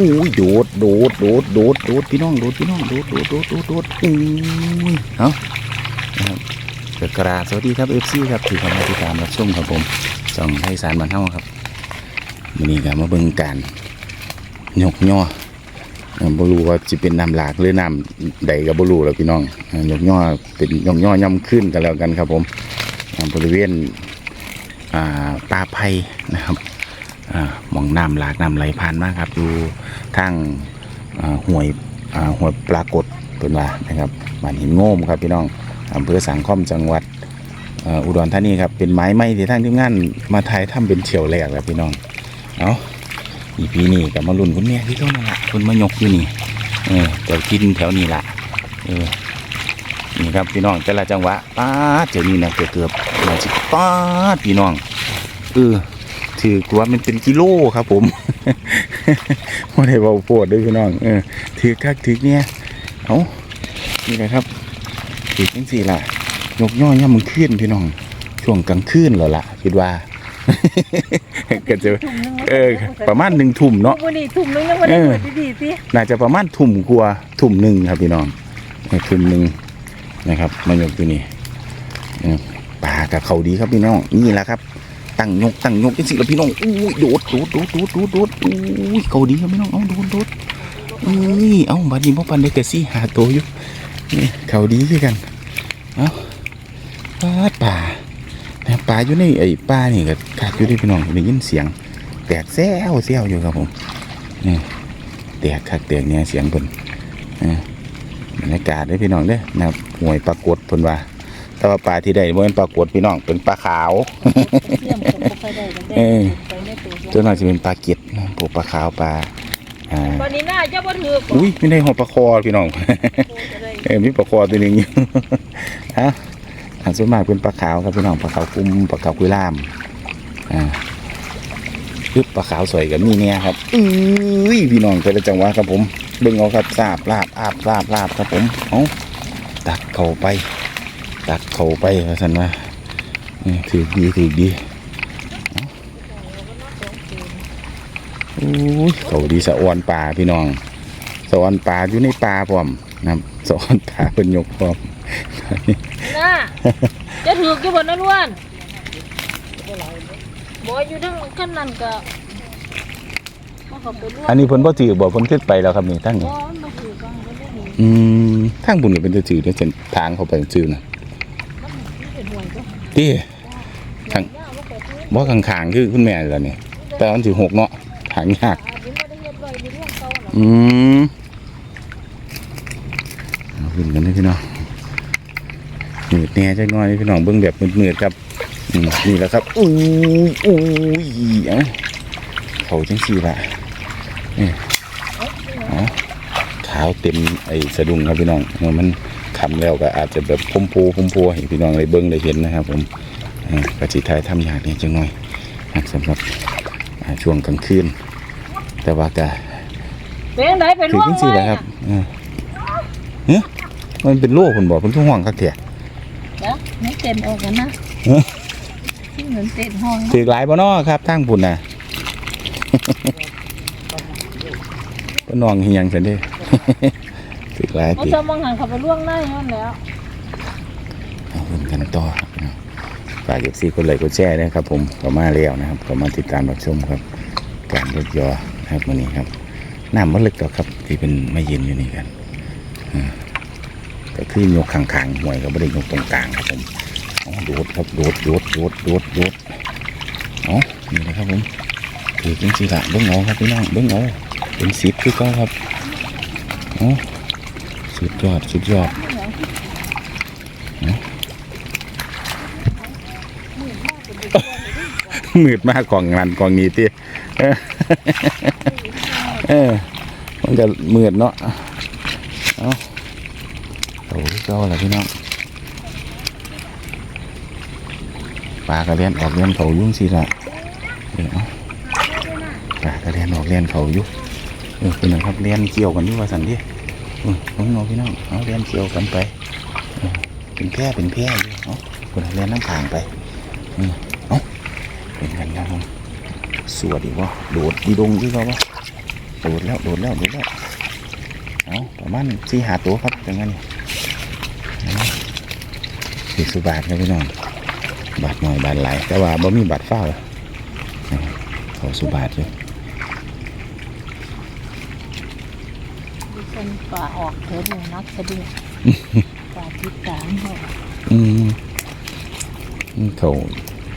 โอ้ยโดดโดดโดดโดดโดดพี่น้องโดดพี่น้องโดดโดดโดดโดดโดดโอ้ยเอานะครับเกิดกราสวัสดีครับเอฟซีครับที่เข้ามาติดตามรับชมครับผมส่องให้สารบันเท่าครับวันนี้ก็มาเบิ่งการยกย่อบรูว่าจะเป็นน้ำหลากหรือน้ำใดกับบรูแล้วพี่น้องอ่ายกย่อเป็นหยกย่อย่ำขึ้นกันแล้วกันครับผมบริเวณอ่าป่าไผ่นะครับ มองน้ำหลากน้ำไหลผ่านมากครับอยู่ทางอ่วยอ่าห้วยปรากฏเป็นว่านะครับบ้านหินโง่มครับพี่น้องอำเภอสังคมจังหวัดอุดรธานีครับเป็นไม้ไม้ที่ทางทีมงานมาถ่ายทำเป็นเฉียวแหลกแล้วพี่น้องเอาอีพีนี้กับมาลุ่นคุณแม่ที่เขานั่นละคุณมายกอยู่นี่เออแต่กินแถวนี้ละเออนี่ครับพี่น้องแต่ละจังหวะป้าเจอนี่นะเกือบเกือบๆน่าจะป้าพี่น้องเออ ถือกว่ามันเป็นกิโลครับ ผมไม่ได้เบาโพดเด้วยพี่น้องเออถือคักถือเนี่ยเอานี่แหละครับถือจังสี่ล่ะยกย่อย่ามึงขึ้นพี่น้อง ช่วงกลางคืนเหรอล่ะคิดว่าก็จะเออ ประมาณหนึ่งทุ่มเนาะวันนี้ทุ่มนึงยังวันนี้เปิดดีๆสิน่าจะประมาณทุ่มกว่าทุ่มหนึ่งครับพี่น้องเออทุ่มหนึ่งนะครับมายกตัวนี้เออปลากับเขาดีครับพี่น้องนี่แหละครับ ตั้งยกตั้งยกจังสิและพี่น้องอุ้ยโดดโดดโดดโดดโดดโดดอุ้ยเขาดีครับพี่น้องเอาโดดโดดเอ้ยเอาบัดนี้พ่อปันได้กระซี่หาตัวอยู่นี่เขาดีคือกันเอาปลาป่าป่าอยู่ในไอ้ป่านี่ก็ขาดอยู่ด้วยพี่น้องได้ยินเสียง แตกแซวแซวอยู่ครับผมนี่แตกคักแตกเนี่ยเสียงเพิ่นบรรยากาศเด้พี่น้องเด้อนะครับห่วยปรากฏเพิ่นว่า แต่ว่าปลาที่ได้บ่เป็นปลากฏพี่น้องเป็นปลาขาวเยี่ยมคนบ่ค่อยได้กันได้เออไปในตัวตัวน้อยจะเป็นปลาเก็ดนะพวกปลาขาวปลาอ่าวันนี้น่าจะบ่ถือบ่อุ้ยไม่ได้หัวปลาคอพี่น้องจะได้เออมีปลาคอตัวหนึงอยู่ฮะอันส่วนมากเป็นปลาขาวครับพี่น้องปลาขาวกุ้มปลาขาวกุยล่ามอ่าคือปลาขาวสวยกับนี่เนี่ยครับอุ้ยพี่น้องแต่ละจังหวะครับผมเบิ่งเอาครับสาบลาบอาบลาบลาบครับผมเอาตักเข้าไป ตักเข้าไปว่าสันว่าเออถือดีถือดีโอ้ยเขาดีสะออนปลาพี่น้องสะออนปลาอยู่ในปลาพร้อมนะครับสะออนปลาเป็นยกพร้อมน่าจะถือกี่บ่นั่นวันบ่อยู่ทั้งขั้นนั้นก็บ่เขาไปร่วมอันนี้เพิ่นบ่ถือบ่เพิ่นขึ้นไปแล้วครับนี่ทั้งนี้บ่บ่ถือกันบ่ได้ถืออืมทั้งบุญก็เป็นจะถือเด้อเส้นทางเข้าไปถือน่ะมันเป็น ห่วยก็ติทางบ่ไปถือบ่ข้างๆคือคุณแม่แล้วนี่แต่มันสิหกเนาะทางยากอืมเอาขึ้นกันเลยพี่น้องมืดแน่จักหน่อยพี่น้องเบิ่งแบบมืดๆครับนี่แหละครับอุ้อุ้ยเอ้าเขาจังสี่ละนี่เอาขาวเต็มไอ้สะดุ้งครับพี่น้องเออมันคำแล้วก็อาจจะแบบพมโพพมโพให้พี่น้องได้เบิ่งได้เห็นนะครับ ผมเออกระจิทายทำยากนี่จังหน่อยนะสำหรับอ่าช่วงกลางคืนแต่ว่าก็เป็นจังไดไปถือร่วมจังสี่แหละครับเออเฮ้ยมันเป็นโล่คนบอกเป็นทุ่งห่วงคักเถี่ยเดี๋ยวมันเต้นออกกันนะเอ้อที่เหมือนเต้นห้องถือหลายบ่นอครับทางพุ่นน่ะก็นองเฮียงสันเด้ ถือหลายเขาติจะมองหันเขาไปล่วงหน้าอย่างนั้นแล้วเอาเพิ่นกันต่อครับพี่น้องฝากเอฟซีคนไลค์กดแชร์นะครับ ผมก็มาแล้วนะครับก็มาติดตามรับชมครับ การรถยอนะครับวันนี้ครับน้ำมันลึกต่อครับที่เป็นไม่เย็นอยู่นี่กันอ่าก็คือยกข้างๆห่วยก็ไม่ได้ยกตรงกลางครับผมเอาโดดครับโดดโดดโดดโดดโดดเอานี่นะครับผมถือจริงๆละเบิ้งเอาครับพี่น้องเบิ้งเอาเป็นสิบคือเก็ครับเอา สุดยอด สุดยอดมืดมากกองงานกองนี้ที่เออมันจะมืดเนาะเอาโอ้ยเจ้าอะไรพี่น้องปลากระเลียนออกเลียนเขายุ่งสิละเออเอาปลากระเลียนออกเลียนเขายู่ เออเป็นนะครับเลียนเกี่ยวกันอยู่ว่าสันดิเออน้องพี่น้องเอาเลียนเกี่ยวกันไปเป็นแพร่เป็นแพร่อยู่เอาคนเลียนน้ำผางไปเออเอาเป็นกันครับผมสวัสดีวะโดดดีดงที่เขาวะโดดแล้วโดดแล้วโดดแล้วเอาประมาณสี่หาตัวครับจังงั้นสิสุบาทครับพี่น้องบาทหน่อยบาทหลายแต่ว่าบ่มีบาทเฝ้าเขาสุบาทอยู่ ดิฉันป่าออกเถอะหนูนักสะดุ้งป่าติดตามเขาอืมอืมเขา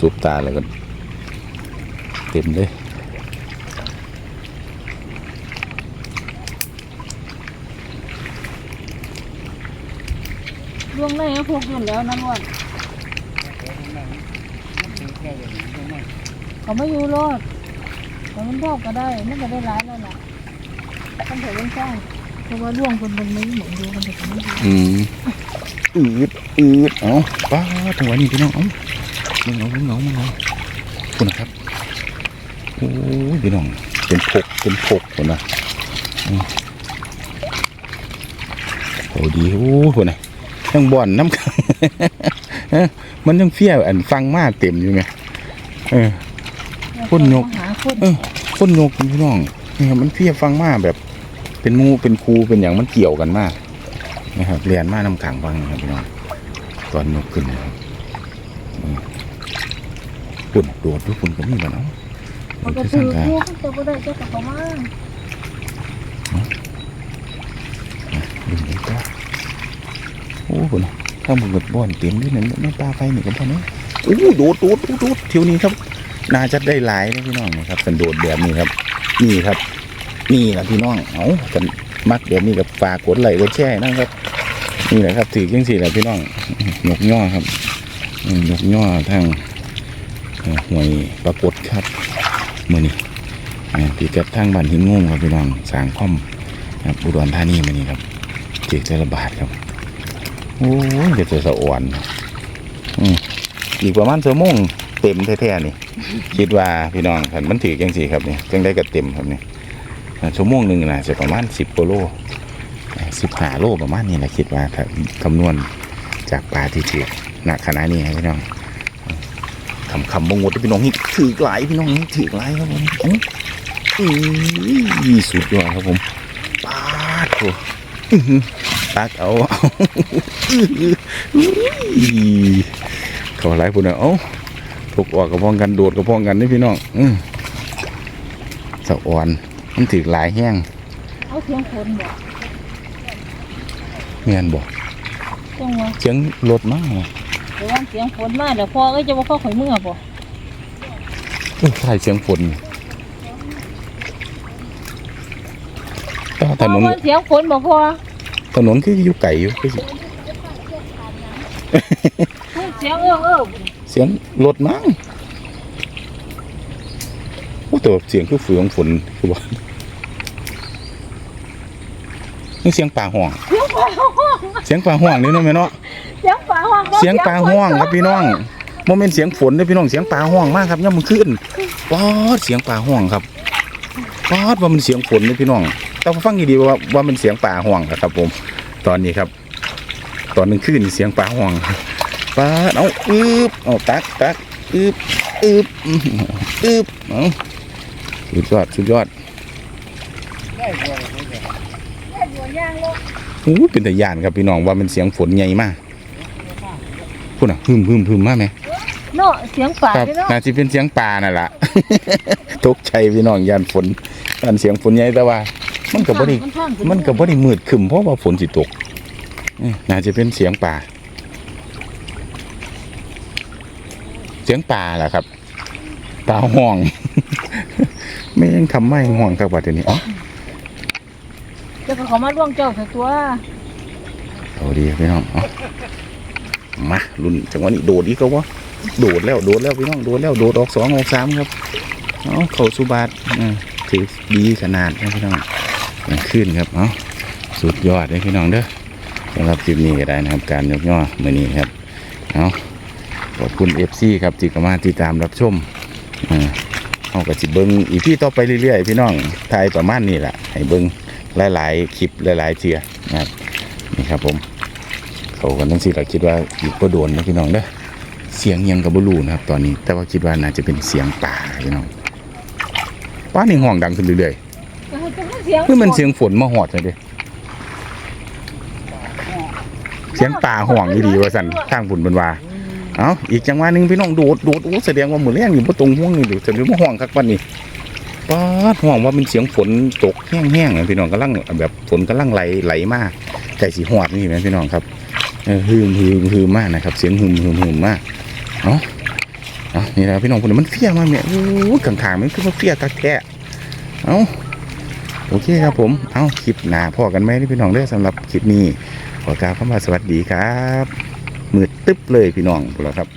จุบตาแล้วก็เต็มเลยล่วงในก็พวกยุ่นแล้วนั่นวันเขาไม่อยู่รอดแต่มันพอกก็ได้ มันก็ได้ร้ายแล้วล่ะต้องเถอะมันสร้าง เพราะว่าล่วงคนมันไม่เหมือนดูมันจะไม่ดีอืมอืดอืดเอาป้าถึงวันนี้พี่น้องเอามึงเอามึงเอามึงเอาคุณนะครับโอ้ยพี่น้องเป็นพกเป็นพกคนนะโอ้ดีโอ้คนน่ะทั้งบ่อนน้ำขังมันยังเฟี้ยวอันฟังมาเต็มอยู่ไหมเออคนยกคนเออคนโยกพี่น้องเนี่ครับมันเพียฟังมาแบบ เป็นหมูเป็นครูเป็นอย่างมันเกี่ยวกันมากนะครับเรียนมานำขังฟังนะครับพี่น้องตอนยกขึ้นนะครับอืมปุ่นโดดทุกคนก็มีบ้านาะมันก็จะถืสั่องการพวกตัวก็ได้เจ้ากับเขามาดึงเลยก็โอ้โหนะถ้ามันเกิดบ่อนเต็มด้วยนั่นนั่นปลาไฟนี่ก็พอเนาะโอ้โดดโดดโดดโดดเที่ยวนี้ครับ น่าจะได้หลายนะพี่น้องนะครับกันโดดแบบนี้ครับ นี่ครับ นี่แหละพี่น้องเอากันมักแบบนี้กับฝากกดไหลกดแชร์นะครับ นี่แหละครับถือจังสี่แหละพี่น้องหยกย่อครับหยกย่อทางห่วยปรากฏครับมือนี้อ่าพี่กัดทางบ้านหินงงครับพี่น้องสางค่อมครับอุดรธานีมานี่ครับเจ็ดระบาทครับโอ้ยเดี๋ยวจะสะอ่อนอืมอีกประมาณชั่วโมงเต็มแท้ๆนี่ คิดว่าพี่น้องคันมันถือจังสี่ครับนี่จังได้ก็เต็มครับนี่ ชั่วโมงหนึ่งนะจะประมาณสิบกิโลสิบห้าโลประมาณนี้แหละคิดว่าถ้าคำนวณจากปลาที่ถือหนักขนาดนี้พี่น้องคำคำบงวดพี่น้องนี่ถือหลายพี่น้องนี่ถือหลายครับผมอื้อสุดยอดครับผมปาดโถตักเอาเอาอื้อหืออื้อเขาหลายคนเอาพกออกกระพองกันโดดกระพองกันนี่พี่น้องอืมสะอ่อน มันถือหลายแห้งเอาเสียงฝนบอกเมียนบอกจังหวะเสียงรถมากเดี๋ยวว่าเสียงฝนมาเดี๋ยวพ่อก็จะมาเข้าข่อยเมื่อบ่ใช่เสียงฝนแต่ว่าพ่ถอนนนว่าเสียงฝนบอกพ่อถนนคืออยู่ไก่อยู่คือสิเสียงเออเออเสียงรถมั้งโอ้ แต่ว่าเสียงคือฝืนฝนคือว่านี่เสียงป่าห่วง เสียงฝาห้องเสียงป่าห่วงนี่เนาะแม่เนาะ เสียงฝาห้องบ่เสียงปลาห้องครับพี่น้องโมเมนต์เสียงฝนเด้อพี่น้องเสียงปลาห้องมากครับย่ำมันขึ้นป๊อดเสียงปลาห้องครับป๊อดว่ามันเสียงฝนเด้อพี่น้องแต่ฟังดีๆว่าว่ามันเสียงปลาห้องครับ ผม ตอนนี้ครับ ตอนนึงขึ้นเสียงปลาห้องป๊าดเอาอึบเอาตักตักอึบอึบอื้อหืออึบเอา สุดยอด สุดยอดได้บัวย่างโลกโอ้เป็นตะยานครับพี่น้องว่ามันเสียงฝนใหญ่มากพูดอะฮึมฮึมฮึมมากไหมเนาะเสียงป่าครับเด้อเนาะน่าจะเป็นเสียงปลานั่นแหละตกใจพี่น้องยานฝนยานเสียงฝนใหญ่แต่ว่า มันก็บ่ได้มันท่องมันก็บ่ได้มืดครึมเพราะว่าฝนสิตกเอ้ยน่าจะเป็นเสียงปลาเสียงปลาแหละครับปลาห่วง ไม่ยังคำไม่ห่วงครับว่าเดี๋ยวนี้อ๋อเจ้าก็เขามาล่วงเจ้าแต่ตัวเอาดีพี่น้องเอามารุ่นจังหวะนี้โดดอีกก็วะโดดแล้วโดดแล้วพี่น้องโดดแล้วโดดออกสองออกสามครับเอาเข่าสุบาทอืมถือดีขนาดนะพี่น้องยังขึ้นครับเอาสุดยอดเลยพี่น้องเด้อสำหรับคลิปนี้ก็ได้นะครับ การยกย่อมือนี้ครับเอาขอบคุณเอฟซีครับที่เข้ามาติดตามรับชมอ่า เอากระจิเบิ้งอีพี่ต่อไปเรื่อยๆพี่น้องถ่ายประมาณนี้แหละให้เบิ้งหลายๆคลิปหลายๆเทียนะครับนี่ครับผมเขากันทั้งสี่เราคิดว่าอีกก็โดนนะพี่น้องเด้อเสียงยังกับบลูนะครับ ตอนนี้ แต่ว่าคิดว่าน่าจะเป็นเสียงป่าพี่น้องป้านี่ห้องดังขึ้นเรื่อยจะให้จะให้เสียงคือมันเสียงฝนมาหอดเลยเด้เสียงป่าห่วงดีๆว่าสั่นทางฝุ่นบนว่า เอาอีกจังหวะหนึ่งพี่น้องโดดโดดโอ้แสดงว่าหมือแรงอยู่บ่ตรงห่วงนี่ดี๋ยวจะรียกว่าห่วงคักวันนี้ป๊าดห่วงว่าเป็นเสียงฝนตกแห้งๆพี่น้องกำลังแบบฝนกำลังไหลไหลมาไก่สีหอดนี่นะพี่น้องครับฮืมฮืมฮืมมากนะครับ เสียงฮืมฮืมฮืมมากเนาะเอานี่นะพี่น้องคนนี้มันเฟี้ยมากเนี่ยโอ้ยข้างๆมันคือมันเฟี้ยกักแท้เอาโอเคครับผม เอาคลิปหนาพอกันไหมนี่พี่น้องเด้อสำหรับคลิปนี้ขอกล่าวคำว่าสวัสดีครับ มืดตึ๊บเลยพี่น้องพวกเราครับ